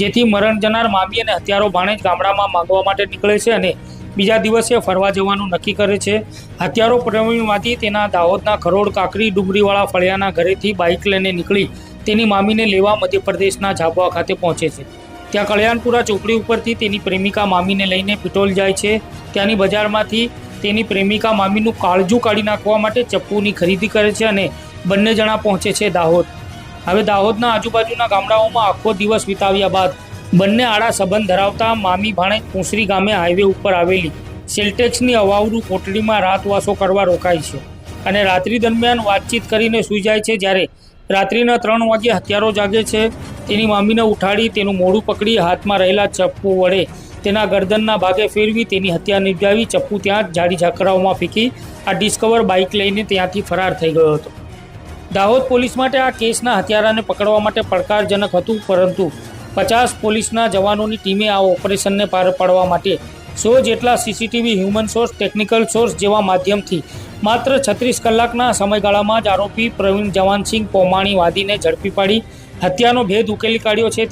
જેથી મરણ જનાર મામી અને હત્યારો ભાણેજ ગામડામાં માંગવા માટે નીકળે છે અને બીજા દિવસે ફરવા જવાનું નક્કી કરે છે. હત્યારો પ્રવીણમાંથી તેના દાહોદના ખરોડ કાકરી ડુંગરીવાળા ફળિયાના ઘરેથી બાઇક લઈને નીકળી તેની મામીને લેવા મધ્યપ્રદેશના ઝાબવા ખાતે પહોંચે છે. ત્યાં કલ્યાણપુરા ચોકડી ઉપરથી તેની પ્રેમિકા મામીને લઈને પિટોલ જાય છે. ત્યાંની બજારમાંથી તેની પ્રેમિકા મામીનું કાળજું કાઢી નાખવા માટે ચપ્પુની ખરીદી કરે છે અને બંને જણા પહોંચે છે દાહોદ. હવે દાહોદના આજુબાજુના ગામડાઓમાં આખો દિવસ વિતાવ્યા બાદ બંને આડા સંબંધ ધરાવતા મામી ભાણે કુંસરી ગામે હાઈવે ઉપર આવેલી સેલ્ટેક્સની અવાવરૂ કોટડીમાં રાતવાસો કરવા રોકાય છે અને રાત્રિ દરમિયાન વાતચીત કરીને સૂઈ જાય છે જ્યારે રાત્રિના ત્રણ વાગ્યે હત્યારો જાગે છે. તેની મામીને ઉઠાડી તેનું મોઢું પકડી હાથમાં રહેલા ચપ્પુ વડે તેના ગરદનના ભાગે ફેરવી તેની હત્યા નિપજાવી ચપ્પુ ત્યાં જ જાડી ઝાકરાઓમાં ફેંકી આ ડિસ્કવર બાઇક લઈને ત્યાંથી ફરાર થઈ ગયો હતો. દાહોદ પોલીસ માટે આ કેસના હત્યારાને પકડવા માટે પડકારજનક હતું, પરંતુ પચાસ પોલીસના જવાનોની ટીમે આ ઓપરેશનને પાર પાડવા માટે સો જેટલા CCTV human source, technical source જેવા માધ્યમથી માત્ર છત્રીસ કલાકના સમયગાળામાં જ આરોપી પ્રવીણ જવાનસિંહ પોમાણી વાદીને ઝડપી પાડી. હત્યાનો ભેદ ઉકેલી કાઢ્યો છે.